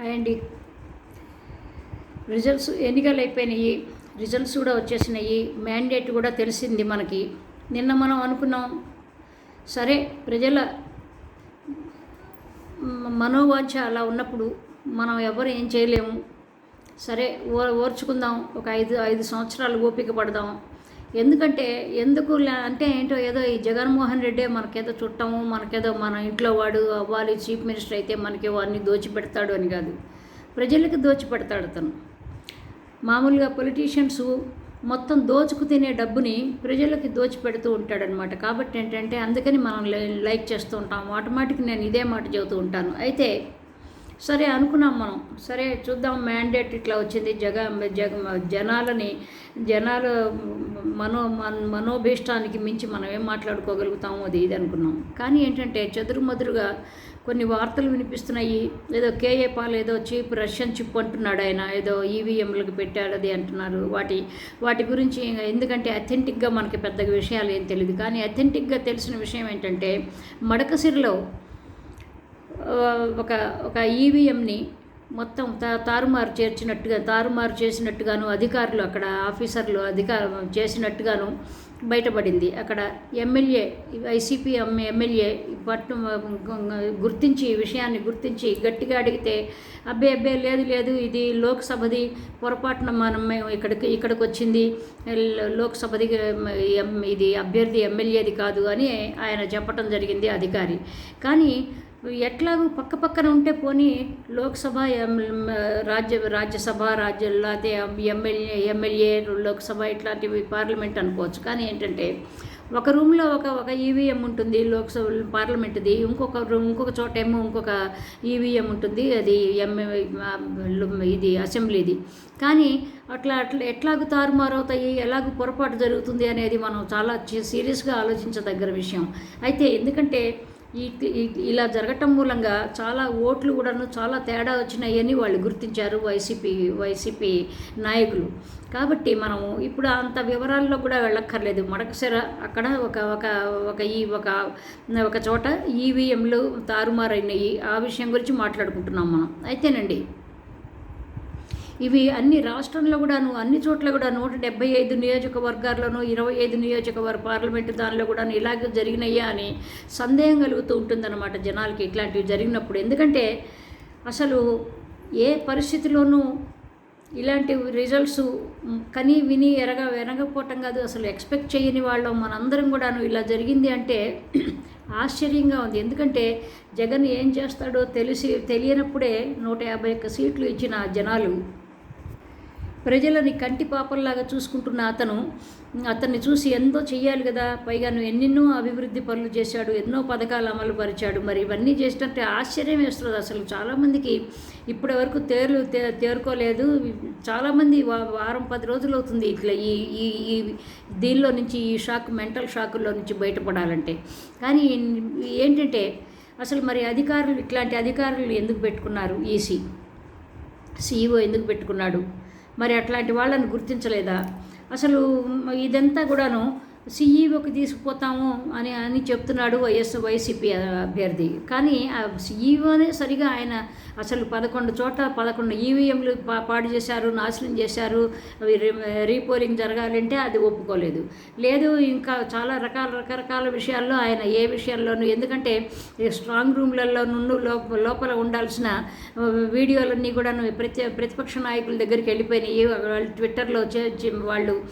Hi అండి. Results ఎన్నికలు అయిపోయినాయి. రిజల్ట్స్ కూడా వచ్చేసినాయి. మ్యాండేట్ కూడా తెలిసింది మనకి. నిన్న మనం అనుకున్నాం సరే ప్రజల మనోవాంఛ అలా ఉన్నప్పుడు మనం ఎవరు ఏం చేయలేము. సరే ఓ ఓర్చుకుందాం. ఒక ఐదు ఐదు సంవత్సరాలు ఓపిక పడదాం. ఎందుకంటే ఎందుకు అంటే ఏంటో ఏదో ఈ జగన్మోహన్ రెడ్డి మనకేదో చుట్టము మనకేదో మన ఇంట్లో వాడు అవ్వాలి చీఫ్ మినిస్టర్ అయితే మనకి వాడిని దోచిపెడతాడు అని కాదు. ప్రజలకు దోచిపెడతాడు అతను. మామూలుగా పొలిటీషియన్స్ మొత్తం దోచుకు తినే డబ్బుని ప్రజలకి దోచిపెడుతూ ఉంటాడనమాట కాబట్టి ఏంటంటే అందుకని మనం లై- లైక్ చేస్తూ ఉంటాం ఆటోమేటిక్ నేను ఇదే మాట చెబుతూ ఉంటాను. అయితే సరే అనుకున్నాం మనం. సరే చూద్దాం మ్యాండేట్ ఇట్లా వచ్చింది. జగ జగ జనాలని జనాల మనో మనోభీష్టానికి మించి మనం ఏం మాట్లాడుకోగలుగుతాము అది ఇది అనుకున్నాం. కానీ ఏంటంటే చెదురుమదురుగా కొన్ని వార్తలు వినిపిస్తున్నాయి. ఏదో కేఏ పాల్ ఏదో చీప్ రష్యన్ చిప్ అంటున్నాడు ఆయన. ఏదో ఈవీఎంలకు పెట్టాడు అది అంటున్నారు. వాటి వాటి గురించి ఎందుకంటే అథెంటిక్గా మనకి పెద్దగా విషయాలు ఏం తెలియదు కానీ అథెంటిక్గా తెలిసిన విషయం ఏంటంటే మడకసిరిలో ఒక ఒక ఈవీఎంని మొత్తం తా తారుమారు చేర్చినట్టుగా తారుమారు చేసినట్టుగాను అధికారులు అక్కడ ఆఫీసర్లు అధికార చేసినట్టుగాను బయటపడింది. అక్కడ ఎమ్మెల్యే వైసీపీ ఎమ్మెల్యే పట్టు గుర్తించి ఈ విషయాన్ని గుర్తించి గట్టిగా అడిగితే అబ్బే అబ్బే లేదు లేదు ఇది లోక్సభది పొరపాటున మనం మేము ఇక్కడికి ఇక్కడికి వచ్చింది లోక్సభది ఎం- ఇది అభ్యర్థి ఎమ్మెల్యేది కాదు అని ఆయన చెప్పటం జరిగింది అధికారి. కానీ ఎట్లాగూ పక్క పక్కన ఉంటే పోనీ లోక్సభ రాజ్య రాజ్యసభ రాజ్య లేకపోతే ఎమ్మెల్యే ఎమ్మెల్యే లోక్సభ ఇట్లాంటివి పార్లమెంట్ అనుకోవచ్చు. కానీ ఏంటంటే ఒక రూమ్లో ఒక ఒక ఈవీఎం ఉంటుంది లోక్సభ పార్లమెంట్ది. ఇంకొక రూమ్ ఇంకొక చోట ఏమో ఇంకొక ఈవీఎం ఉంటుంది. అది ఎంఏ ఇది అసెంబ్లీది. కానీ అట్లా అట్లా ఎట్లాగూ తారుమారవుతాయి? ఎలాగూ పొరపాటు జరుగుతుంది అనేది మనం చాలా సీరియస్గా ఆలోచించదగ్గర విషయం. అయితే ఎందుకంటే ఈ ఇలా జరగటం మూలంగా చాలా ఓట్లు కూడాను చాలా తేడా వచ్చినాయని వాళ్ళు గుర్తించారు వైసీపీ వైసీపీ నాయకులు. కాబట్టి మనము ఇప్పుడు అంత వివరాల్లో కూడా వెళ్ళక్కర్లేదు. మడకసెర అక్కడ ఒక ఒక ఒక ఈ ఒక ఒక చోట ఈవీఎంలు తారుమారైనాయి. ఆ విషయం గురించి మాట్లాడుకుంటున్నాం మనం. అయితేనండి. ఇవి అన్ని రాష్ట్రంలో కూడాను అన్ని చోట్ల కూడా నూట డెబ్బై ఐదు నియోజకవర్గాల్లోనూ ఇరవై ఐదు నియోజకవర్గ పార్లమెంటు దానిలో కూడాను ఇలాగే జరిగినాయా అని సందేహం కలుగుతూ ఉంటుందన్నమాట జనాలకి ఇట్లాంటివి జరిగినప్పుడు. ఎందుకంటే అసలు ఏ పరిస్థితిలోనూ ఇలాంటి రిజల్ట్స్ కని విని ఎరగ వెనగపోవటం కాదు. అసలు ఎక్స్పెక్ట్ చేయని వాళ్ళం మనందరం కూడాను ఇలా జరిగింది అంటే ఆశ్చర్యంగా ఉంది. ఎందుకంటే జగన్ ఏం చేస్తాడో తెలిసి తెలియనప్పుడే నూట యాభై ఒక్క సీట్లు ఇచ్చిన జనాలు ప్రజలని కంటి పాపల్లాగా చూసుకుంటున్న అతను అతన్ని చూసి ఎంతో చెయ్యాలి కదా పైగా నువ్వు ఎన్నెన్నో అభివృద్ధి పనులు చేశాడు ఎన్నో పథకాలు అమలు పరిచాడు. మరి ఇవన్నీ చేసినట్టే ఆశ్చర్యం వేస్తుంది అసలు. చాలామందికి ఇప్పటి వరకు తేరు తేరుకోలేదు. చాలామంది వారం పది రోజులు అవుతుంది ఇట్లా ఈ ఈ ఈ దీనిలో నుంచి ఈ షాక్ మెంటల్ షాకుల్లో నుంచి బయటపడాలంటే. కానీ ఏంటంటే అసలు మరి అధికారులు ఇట్లాంటి అధికారులు ఎందుకు పెట్టుకున్నారు? ఈసీ సీఈఓ ఎందుకు పెట్టుకున్నాడు? మరి అట్లాంటి వాళ్ళని గుర్తించలేదా? అసలు ఇదంతా కూడాను సీఈఓకి తీసుకుపోతాము అని అని చెప్తున్నాడు వైఎస్ వైసీపీ అభ్యర్థి. కానీ ఆ సీఈఓనే సరిగా ఆయన అసలు పదకొండు చోట్ల పదకొండు ఈవీఎంలు పా పాడు చేశారు నాశనం చేశారు అవి రీపోలింగ్ జరగాలంటే అది ఒప్పుకోలేదు. లేదు ఇంకా చాలా రకాల రకరకాల విషయాల్లో ఆయన ఏ విషయాల్లోనూ ఎందుకంటే స్ట్రాంగ్ రూమ్లలో నుండి లోపల ఉండాల్సిన వీడియోలన్నీ కూడా ప్రతి ప్రతిపక్ష నాయకుల దగ్గరికి వెళ్ళిపోయినాయి. వాళ్ళు ట్విట్టర్లో చే- వాళ్ళు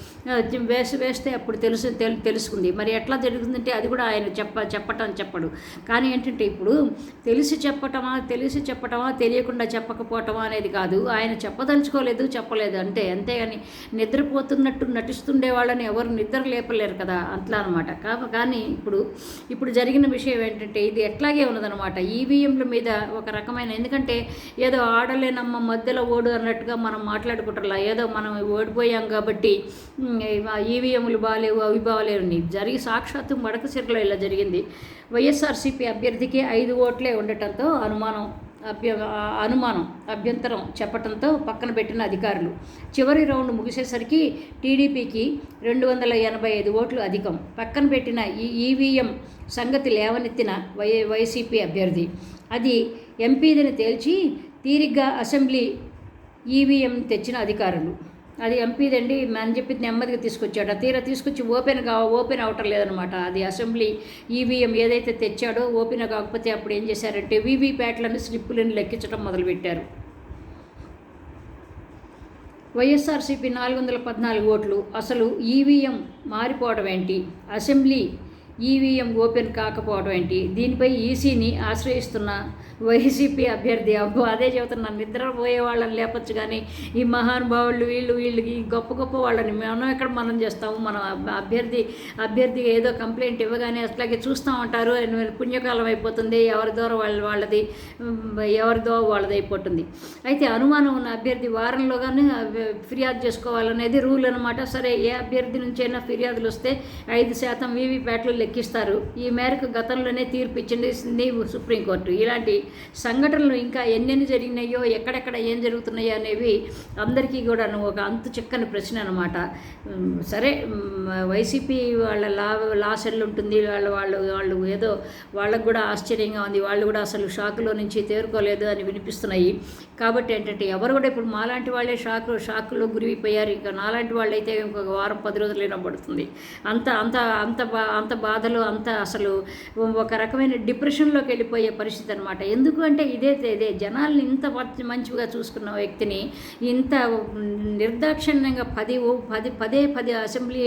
వేసి వేస్తే అప్పుడు తెలుసు తెలు- తెలుసుకుంది. మరి ఎట్లా జరుగుతుందంటే అది కూడా ఆయన చెప్ప చెప్పటం చెప్పడు. కానీ ఏంటంటే ఇప్పుడు తెలిసి చెప్పటమా తెలిసి చెప్పటమా తెలియకుండా చెప్పకపోవటమా అనేది కాదు. ఆయన చెప్పదలుచుకోలేదు చెప్పలేదు. అంటే అంతేగాని నిద్రపోతున్నట్టు నటిస్తుండే వాళ్ళని ఎవరు నిద్ర లేపలేరు కదా అట్లా అనమాట కానీ ఇప్పుడు ఇప్పుడు జరిగిన విషయం ఏంటంటే ఇది ఎట్లాగే ఉన్నదనమాట ఈవీఎంల మీద ఒక రకమైన ఎందుకంటే ఏదో ఆడలేనమ్మ మధ్యలో ఓడు అన్నట్టుగా మనం మాట్లాడుకుంటారా ఏదో మనం ఓడిపోయాం కాబట్టి ఈవీఎంలు బాగాలేవు అవి బాగాలేవు జరిగి సాక్షాత్తు మడకసిరలో ఇలా జరిగింది. వైఎస్ఆర్సీపీ అభ్యర్థికి ఐదు ఓట్లే ఉండటంతో అనుమానం అభ్య అనుమానం అభ్యంతరం చెప్పడంతో పక్కన పెట్టిన అధికారులు. చివరి రౌండ్ ముగిసేసరికి టీడీపీకి రెండు వందల ఎనభై ఐదు ఓట్లు అధికం. పక్కన పెట్టిన ఈ ఈవీఎం సంగతి లేవనెత్తిన వై వైసీపీ అభ్యర్థి. అది ఎంపీదని తేల్చి తీరిగ్గా అసెంబ్లీ ఈవీఎం తెచ్చిన అధికారులు. అది ఎంపీదండి అని చెప్పి నెమ్మదిగా తీసుకొచ్చాడు. ఆ తీరా తీసుకొచ్చి ఓపెన్ కా ఓపెన్ అవటం లేదనమాట. అది అసెంబ్లీ ఈవీఎం ఏదైతే తెచ్చాడో ఓపెన్ కాకపోతే అప్పుడు ఏం చేశారంటే వీవీప్యాట్లను స్లిప్పులను లెక్కించడం మొదలుపెట్టారు. వైఎస్ఆర్సీపీ నాలుగు వందల పద్నాలుగు ఓట్లు. అసలు ఈవీఎం మారిపోవడం ఏంటి? అసెంబ్లీ ఈవీఎం ఓపెన్ కాకపోవడం ఏంటి? దీనిపై ఈసీని ఆశ్రయిస్తున్న వైసీపీ అభ్యర్థి అబ్బో అదే చెబుతున్నా నిద్రపోయే వాళ్ళని లేపచ్చు కానీ ఈ మహానుభావులు వీళ్ళు వీళ్ళకి గొప్ప గొప్ప వాళ్ళని మనం ఎక్కడ మనం చేస్తాము? మనం అభ్యర్థి అభ్యర్థి ఏదో కంప్లైంట్ ఇవ్వగానే అట్లాగే చూస్తూ ఉంటారు పుణ్యకాలం అయిపోతుంది? ఎవరి దూరం వాళ్ళ వాళ్ళది ఎవరి వాళ్ళది అయిపోతుంది. అయితే అనుమానం ఉన్న అభ్యర్థి వారంలోగానే ఫిర్యాదు చేసుకోవాలనేది రూల్ అనమాట సరే ఏ అభ్యర్థి నుంచైనా ఫిర్యాదులు వస్తే ఐదు శాతం వీవీప్యాట్లు లెక్కిస్తారు. ఈ మేరకు గతంలోనే తీర్పు ఇచ్చింది సుప్రీంకోర్టు ఇలాంటి సంఘటనలు ఇంకా ఎన్నెన్ని జరిగినాయో ఎక్కడెక్కడ ఏం జరుగుతున్నాయో అనేవి అందరికీ కూడా ఒక అంతు చిక్కని ప్రశ్న అనమాట సరే వైసీపీ వాళ్ళ లా లా సెల్ ఉంటుంది. వాళ్ళ వాళ్ళు వాళ్ళు ఏదో వాళ్ళకు కూడా ఆశ్చర్యంగా ఉంది. వాళ్ళు కూడా అసలు షాకులో నుంచి తేరుకోలేదు అని వినిపిస్తున్నాయి. కాబట్టి ఏంటంటే ఎవరు కూడా ఇప్పుడు మాలాంటి వాళ్ళే షాక్ షాకులో గురిపోయారు ఇంకా నాలాంటి వాళ్ళు అయితే ఇంకొక వారం పది రోజులైనా పడుతుంది. అంత అంత అంత బా అంత బాధలు అంతా అసలు ఒక రకమైన డిప్రెషన్లోకి వెళ్ళిపోయే పరిస్థితి అనమాట ఎందుకు అంటే ఇదే ఇదే జనాల్ని ఇంత మంచిగా చూసుకున్న వ్యక్తిని ఇంత నిర్దాక్షిణ్యంగా పది పది పదే పది అసెంబ్లీ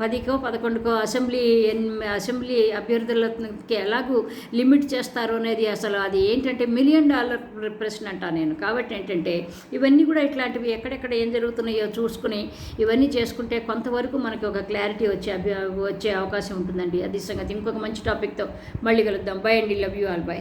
పదికో పదకొండుకో అసెంబ్లీ అసెంబ్లీ అభ్యర్థులకి ఎలాగూ లిమిట్ చేస్తారు అనేది అసలు అది ఏంటంటే మిలియన్ డాలర్ ప్రశ్న అంటా నేను. కాబట్టి ఏంటంటే ఇవన్నీ కూడా ఇట్లాంటివి ఎక్కడెక్కడ ఏం జరుగుతున్నాయో చూసుకుని ఇవన్నీ చేసుకుంటే కొంతవరకు మనకి ఒక క్లారిటీ వచ్చే వచ్చే అవకాశం ఉంటుందండి. అది సంగతి ఇంకొక మంచి టాపిక్తో మళ్ళీ కలుద్దాం. బై అండి. Love you all by